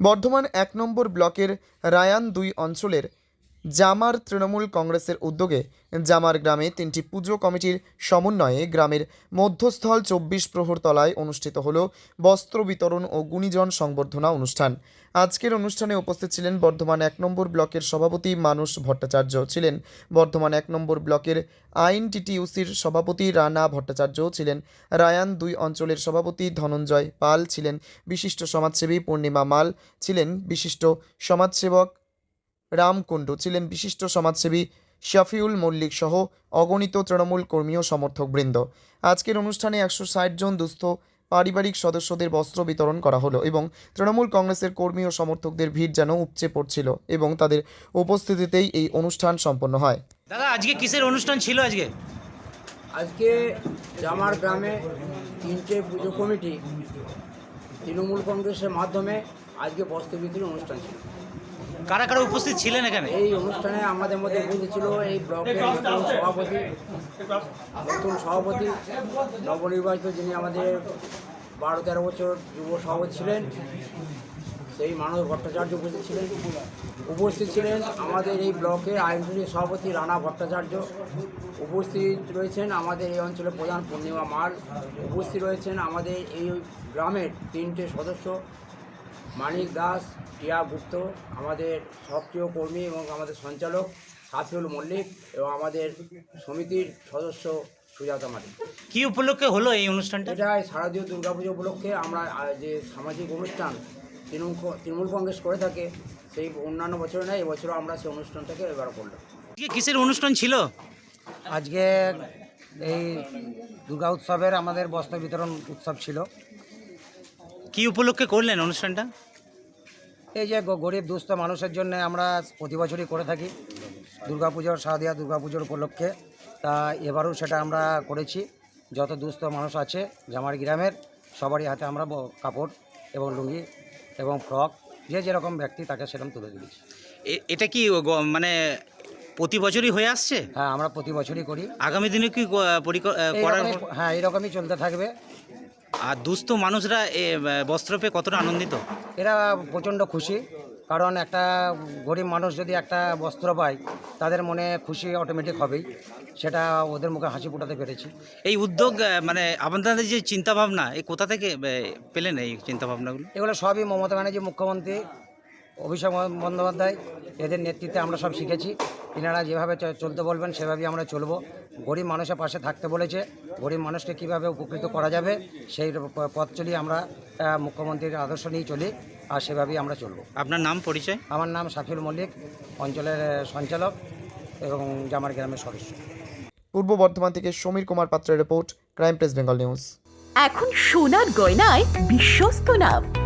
বর্ধমান এক নম্বর ব্লকের রায়ান দুই অঞ্চলের জামার তৃণমূল কংগ্রেসের উদ্যোগে জামার গ্রামে তিনটি পুজো কমিটির সমন্বয়ে গ্রামের মধ্যস্থল চব্বিশ প্রহর তলায় অনুষ্ঠিত হল বস্ত্র বিতরণ ও গুণীজন সংবর্ধনা অনুষ্ঠান। আজকের অনুষ্ঠানে উপস্থিত ছিলেন বর্ধমান এক নম্বর ব্লকের সভাপতি মানুষ ভট্টাচার্য, ছিলেন বর্ধমান এক নম্বর ব্লকের আইন টিটিউসির সভাপতি রানা ভট্টাচার্য, ছিলেন রায়ান দুই অঞ্চলের সভাপতি ধনঞ্জয় পাল, ছিলেন বিশিষ্ট সমাজসেবী পূর্ণিমা মাল, ছিলেন বিশিষ্ট সমাজসেবক রাম কুণ্ডু ছিলেন বিশিষ্ট সমাজসেবী শফিউল মল্লিক সহ অগণিত তৃণমূল কর্মী ও সমর্থকবৃন্দ। আজকের অনুষ্ঠানে একশো ষাট জন দুস্থ পারিবারিক সদস্যদের বস্ত্র বিতরণ করা হলো এবং তৃণমূল কংগ্রেসের কর্মী ও সমর্থকদের ভিড় যেন উপচে পড়ছিল এবং তাদের উপস্থিতিতেই এই অনুষ্ঠান সম্পন্ন হয়। দাদা আজকে কিসের অনুষ্ঠান ছিল আজকে? আজকে জামার গ্রামে তিনটে পুজো কমিটি তৃণমূল কংগ্রেসের মাধ্যমে আজকে বস্ত্র বিতরণ অনুষ্ঠান ছিল। কারা কারা উপস্থিত ছিলেন এখানে? এই অনুষ্ঠানে আমাদের মধ্যে উপস্থিত ছিল এই ব্লকের নতুন সভাপতি নতুন সভাপতি, নবনির্বাচিত যিনি আমাদের বারো তেরো বছর যুব সভাপতি ছিলেন, সেই মানব ভট্টাচার্য উপস্থিত ছিলেন। উপস্থিত ছিলেন আমাদের এই ব্লকের আইনজীবী সভাপতি রানা ভট্টাচার্য। উপস্থিত রয়েছেন আমাদের এই অঞ্চলের প্রধান পূর্ণিমা মাল। উপস্থিত রয়েছেন আমাদের এই গ্রামের তিনটে সদস্য মানিক দাস টিয়া গুপ্ত আমাদের সক্রিয় কর্মী এবং আমাদের সঞ্চালক সাফিউল মল্লিক এবং আমাদের সমিতির সদস্য সুজাতা মালিক। কি উপলক্ষে হলো এই অনুষ্ঠানটা? এটা এই শারদীয় দুর্গাপুজো উপলক্ষে আমরা যে সামাজিক অনুষ্ঠান তৃণমূল তৃণমূল কংগ্রেস করে থাকে সেই অন্যান্য বছরে নয় এবছরও আমরা সেই অনুষ্ঠানটাকে এবার করলাম। আজকে কিসের অনুষ্ঠান ছিল? আজকে এই দুর্গা উৎসবের আমাদের বস্ত্র বিতরণ উৎসব ছিল। কি উপলক্ষে করলেন অনুষ্ঠানটা? এই যে গরিব দুস্থ মানুষের জন্য আমরা প্রতি বছরই করে থাকি। দুর্গাপুজোর শারদীয়া দুর্গাপুজোর উপলক্ষে। তা এবারও সেটা আমরা করেছি। যত দুস্থ মানুষ আছে জামার গ্রামের সবারই হাতে আমরা কাপড় এবং লুঙ্গি এবং ফ্রক যে যেরকম ব্যক্তি তাকে সেরকম তুলে দিয়েছি। এ- এটা কি মানে প্রতি বছরই হয়ে আসছে? হ্যাঁ আমরা প্রতি বছরই করি। আগামী দিনে কি করার হ্যাঁ এরকমই চলতে থাকবে। আর দুস্থ মানুষরা এ, বস্ত্র পেয়ে কতটা আনন্দিত? এরা প্রচণ্ড খুশি কারণ একটা গরিব মানুষ যদি একটা বস্ত্র পায় তাদের মনে খুশি অটোমেটিক হবেই। সেটা ওদের মুখে হাসি ফোটাতে পেরেছি। এই উদ্যোগ মানে আপনাদের যে চিন্তাভাবনা এই কোথা থেকে পেলেন এই চিন্তাভাবনাগুলো? এগুলো সবই মমতা ব্যানার্জি মুখ্যমন্ত্রী অভিষেক বন্দ্যোপাধ্যায় এদের নেতৃত্বে আমরা সব শিখেছি। এনারা যেভাবে চ- চলতে বলবেন সেভাবেই আমরা চলব। গরিব মানুষের পাশে থাকতে বলেছে। গরিব মানুষকে কীভাবে উপকৃত করা যাবে সেই প- পথ চলি আমরা মুখ্যমন্ত্রীর আদর্শ নিয়ে চলি আর সেভাবেই আমরা চলব। আপনার নাম পরিচয়? আমার নাম সাফিউল মল্লিক অঞ্চলের সঞ্চালক এবং জামার গ্রামের সদস্য। পূর্ব বর্ধমান থেকে সমীর কুমার পাত্রের report crime press Bengal news. এখন সোনার গয়নায় বিশ্বস্ত নাম।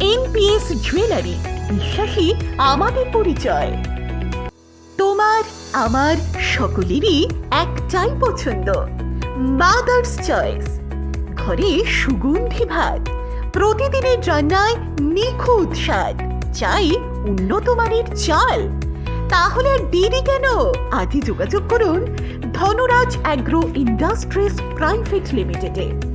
এনপিএস জুয়েলারি বিশ্বাসী আমাদের পরিচয়। তোমার, আমার সকলেরই একটাই পছন্দ মাদার্স চয়েস ঘরে সুগন্ধি ভাত, প্রতিদিনের রান্নায় নিখুঁত স্বাদ, চাই উন্নত মানের চাল। তাহলে আর দেরি কেন? আজই যোগাযোগ করুন ধনরাজ অ্যাগ্রো ইন্ডাস্ট্রিজ প্রাইভেট লিমিটেডে।